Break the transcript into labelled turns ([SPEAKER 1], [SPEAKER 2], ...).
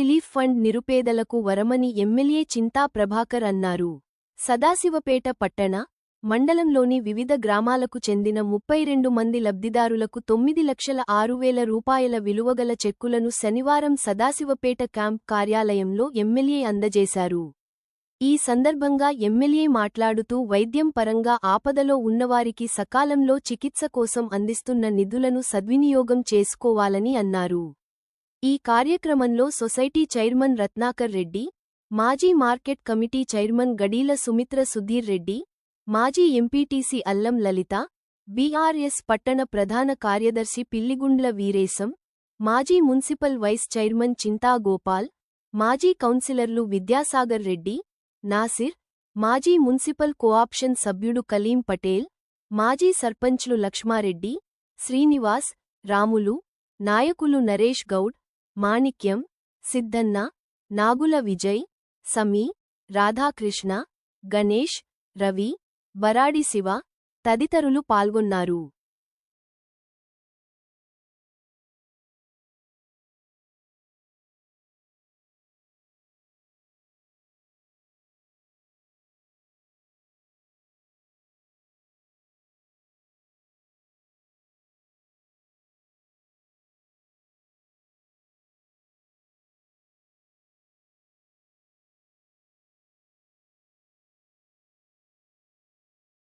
[SPEAKER 1] Relief fund నిరుపేదలకు వరమని MLA Chinta Prabhakar అన్నారు. సదాశివపేట పట్టణ మండలంలోని వివిధ గ్రామాలకు చెందిన ముప్పై రెండు మంది లబ్ధిదారులకు తొమ్మిది లక్షల ఆరు వేల రూపాయల విలువగల చెక్కులను శనివారం సదాశివపేట క్యాంప్ కార్యాలయంలో ఎమ్మెల్యే అందజేశారు. ఈ సందర్భంగా ఎమ్మెల్యే మాట్లాడుతూ వైద్యం పరంగా ఆపదలో ఉన్నవారికి సకాలంలో చికిత్స కోసం అందిస్తున్న నిధులను సద్వినియోగం చేసుకోవాలని అన్నారు. ఈ కార్యక్రమంలో సొసైటీ చైర్మన్ రత్నాకర్ రెడ్డి మాజీ market committee chairman Gadeela Sumitra Sudhir Reddy మాజీ ఎంపీటీసీ అల్లం లలిత బీఆర్ఎస్ పట్టణ ప్రధాన కార్యదర్శి పిల్లిగుండ్ల వీరేశం మాజీ municipal vice chairman Chinta Gopal మాజీ కౌన్సిలర్లు విద్యాసాగర్ రెడ్డి నాసిర్ మాజీ మున్సిపల్ కోఆప్షన్ సభ్యుడు కలీం పటేల్ మాజీ సర్పంచ్లు లక్ష్మారెడ్డి శ్రీనివాస్ రాములు నాయకులు నరేష్ గౌడ్ మాణిక్యం సిద్ధన్న నాగుల విజయ్ సమీ రాధాకృష్ణ గణేష్ రవి బరాడి శివ తదితరులు పాల్గొన్నారు.